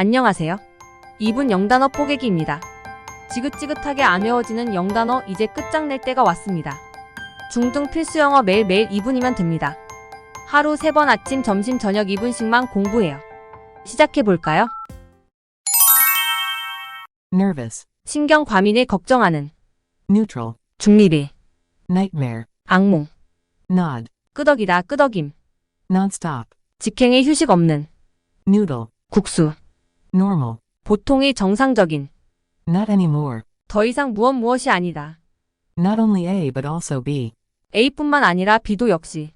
안녕하세요. 2분 영단어 뽀개기입니다. 지긋지긋하게 안 외워지는 영단어 이제 끝장낼 때가 왔습니다. 중등 필수 영어 매일매일 2분이면 됩니다. 하루 3번 아침, 점심, 저녁 2분씩만 공부해요. 시작해 볼까요? nervous, 신경 과민을 걱정하는 neutral, 중립일, nightmare, 악몽, nod, 끄덕이다, 끄덕임, nonstop, 직행의 휴식 없는, noodle, 국수, normal, 보통의 정상적인, not anymore, 더 이상 무엇 무엇이 아니다. not only A but also B, A뿐만 아니라 B도 역시,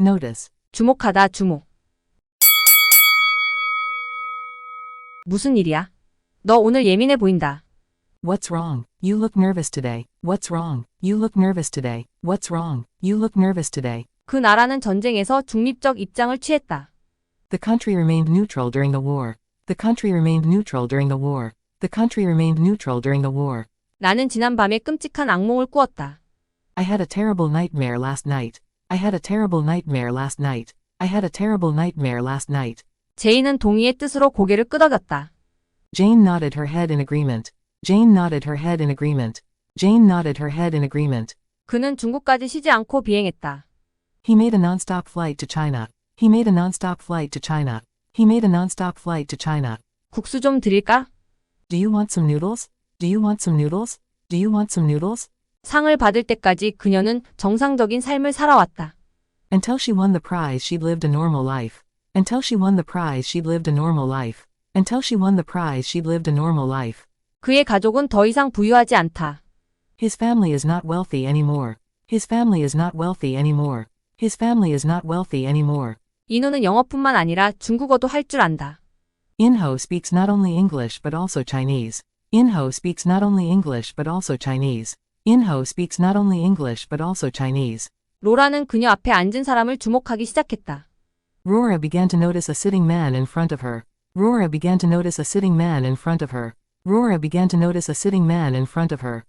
notice, 주목하다, 주목. 무슨 일이야? 너 오늘 예민해 보인다. what's wrong, you look nervous today, what's wrong, you look nervous today, what's wrong, you look nervous today. 그 나라는 전쟁에서 중립적 입장을 취했다. The country remained neutral during the war. The country remained neutral during the war. The country remained neutral during the war. 나는 지난밤에 끔찍한 악몽을 꾸었다. I had a terrible nightmare last night. I had a terrible nightmare last night. I had a terrible nightmare last night. 제이는 동의의 뜻으로 고개를 끄덕였다. Jane nodded her head in agreement. Jane nodded her head in agreement. Jane nodded her head in agreement. 그는 중국까지 쉬지 않고 비행했다. He made a nonstop flight to China. He made a nonstop flight to China. He made a nonstop flight to China. 국수 좀 드릴까? Do you want some noodles? Do you want some noodles? Do you want some noodles? 상을 받을 때까지 그녀는 정상적인 삶을 살아왔다. Until she won the prize, she'd lived a normal life. Until she won the prize, she'd lived a normal life. Until she won the prize, she'd lived a normal life. 그의 가족은 더 이상 부유하지 않다. His family is not wealthy anymore. His family is not wealthy anymore. His family is not wealthy anymore. 인우는 영어뿐만 아니라 중국어도 할 줄 안다. Inho speaks not only English but also Chinese. Inho speaks not only English but also Chinese. Inho speaks not only English but also Chinese. 로라는 그녀 앞에 앉은 사람을 주목하기 시작했다. Rora began to notice a sitting man in front of her. Rora began to notice a sitting man in front of her. Rora began to notice a sitting man in front of her.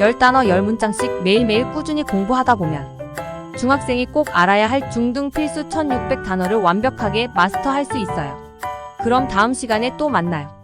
열 단어 열 문장씩 매일매일 꾸준히 공부하다 보면 중학생이 꼭 알아야 할 중등 필수 1600 단어를 완벽하게 마스터할 수 있어요. 그럼 다음 시간에 또 만나요.